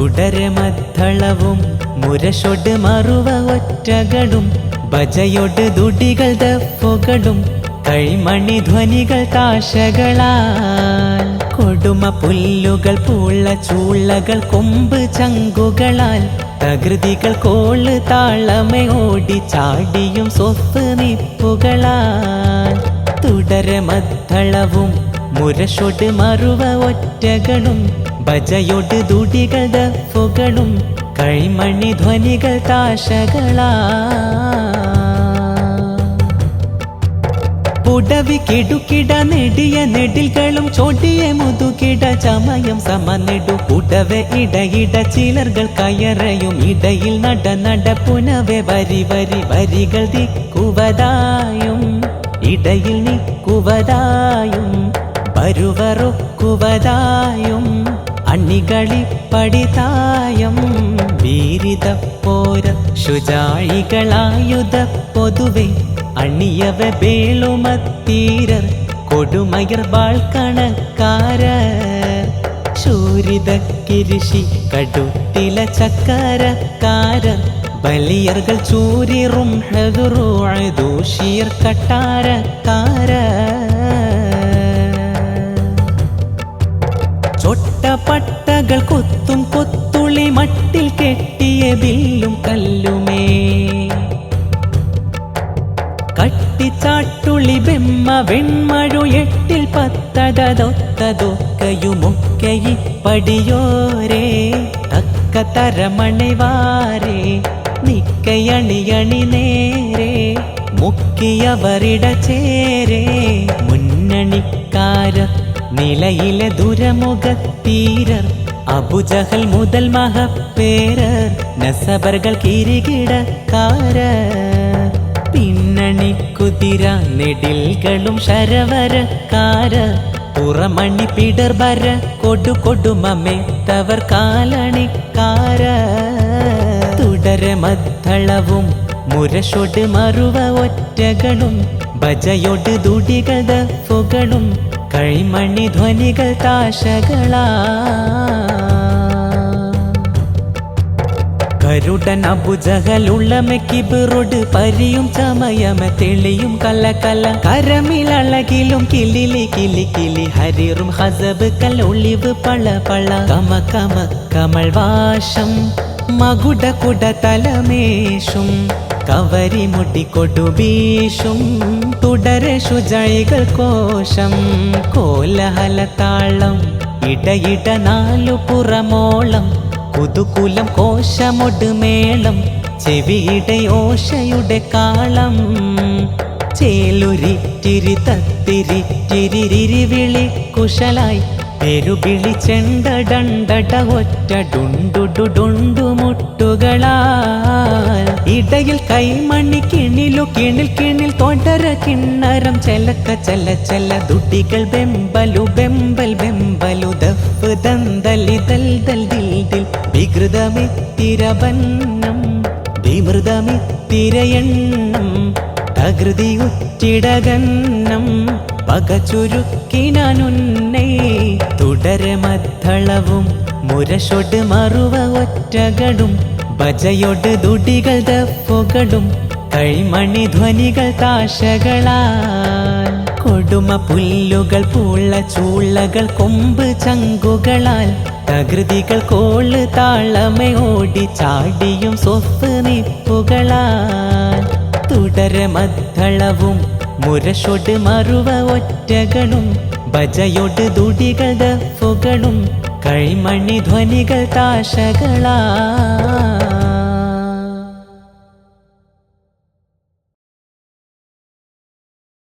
തുടരെ മദ്ദളവും മുരശൊട് മറുവ ഒറ്റകളും ഭജയൊട് ദുടികൾ ദഫുകളും കൈമണി ധ്വനികൾ താശകളാൽ. കൊടുമ പുല്ലുകൾ പൂള്ള ചൂളകൾ കൊമ്പ് ചങ്കുകളാൽ തകൃതികൾ കോൾ താളമേ ഓടി ചാടിയും നിപ്പുകളാൽ. തുടരെ മദ്ദളവും മുരശൊട് മറുവ ഒറ്റകളും ഭജയൊട് ദുടികൾ ദഫുകളും കൈമണി ധ്വനികൾ താശകളാ. പുടവി കിടുക്കിട നെടിയ നെടിൽകളും ചോട്ടിയ മുതുകിട ചമയം സമനെടു. പുടവെ ഇടയിട ചിലർകൾ കയറയും ഇടയിൽ നട നട പുനവെ വരി വരി വരികൾ ദിക്കുവതായും ഇടയിൽ നിൽക്കുവതായും വരുവറുക്കുവതായും. അണികളി പടിതായം വീരിത പോര ശുചാഴികളായുധ പൊതുവെ അണിയവ വേളുമത്തീരർ കൊടുമയർ ബാൾക്കണക്കാരർ ശൂരിത കിരിശി കടുത്തില ചക്കരക്കാരർ. ബലിയർകൾ ചൂരിറും ദൂഷിയർ കട്ടാരക്കാര ചൊട്ടപ്പട്ടകൾ കൊത്തും കൊത്തുള്ളി മട്ടിൽ കെട്ടിയ ബില്ലും കല്ലുമേ. കട്ടിച്ചാട്ടുള്ളി ബെമ്മ വെൺമഴു എട്ടിൽ പത്തതൊത്തതൊക്കയുമൊക്കെ പടിയോരേ തക്ക തരമണിവാരേ നിക്കയണിയണി നേരെ മുക്കിയവരിട ചേരേ. മുന്നണിക്കാര നിലയിലെ ദുരമുഖത്തീരർ അബുജഹൽ മുതൽ മഹപ്പേരർ നസബർകൾ കിരികിടക്കാരർ പിന്നണി കുതിര നെടിൽകളും ശരവരക്കാര പുറമണി പിടർബര കൊടു കൊടുമമെത്തവർ കാലണിക്കാര തുടരെ മദ്ദളവും മുരശൊട് മറുവ ഒറ്റകളും ഭജയൊട് ദുടികത ദഫുകളും. കൈമണി ധ്വനികൾ താശകളാ കരുടൻ അബുജഹലുള്ളമ കിബിറോട് പരിയും ചമയമ തെളിയും കല്ല കല്ല കരമിലഴകിലും കിളിലി കിളി കിളി ഹരിറും ഹസബ് കല്ലൊളിവ് പള പള കമ കമ കമൾ വാശം മകുട കുട തലമേഷും കവരി മുട്ടി കൊടുബീഷും തുടരെ ശുചൈകൾ കോശം കോലഹല താളം ഇടയിട നാലു പുറമോളം കുതുകുലം കോശമൊടുമേളം ചെവിയുടെ ഓശയുടെ കാളം. ചേലുരി തിരി തത്തിരി തിരിരിവിളി പെരുവിളി ചെണ്ടടണ്ടട ഒറ്റ ഡുണ്ടു ഡുണ്ടു മുട്ടുകളാൽ. ഇടയിൽ കൈമണി കിണിലു കിണിൽ കിണിൽ തൊടര കിണ്ണരം ചെലക്ക ചെല ചെല ദുട്ടികൾ ബെമ്പലു ബെമ്പൽ ബെമ്പലു ദഫ് ദന്തലി ദൽ ദൽ ദിൽ. ദിൽ വികൃതമിത്തിരബന്നം വിമൃതമിത്തിരയെണ്ണം തകൃതി ഉറ്റിടകന്നം പകച്ചുരുക്കിനുന്നേ തുടരെ മദ്ദളവും മുരശൊട് മറുവ ഒറ്റകളും ഭജയൊട് ദുടികൾ ദഫുകളും കൈമണി ധ്വനികൾ താശകളാൽ. കൊടുമ പുല്ലുകൾ പൂള്ള ചൂളകൾ കൊമ്പ് ചങ്കുകളാൽ. തകൃതികൾ കോൾ താളമേ ഓടി ചാടിയും സ്വപ്പ് നിപ്പുകളാൽ. തുടരെ മദ്ദളവും മുരശൊട് മറുവ ഒറ്റകളും ഭജയൊട് ദുടികൾ ദഫുകളും കൈമണി ധ്വനികൾ താശകളാ.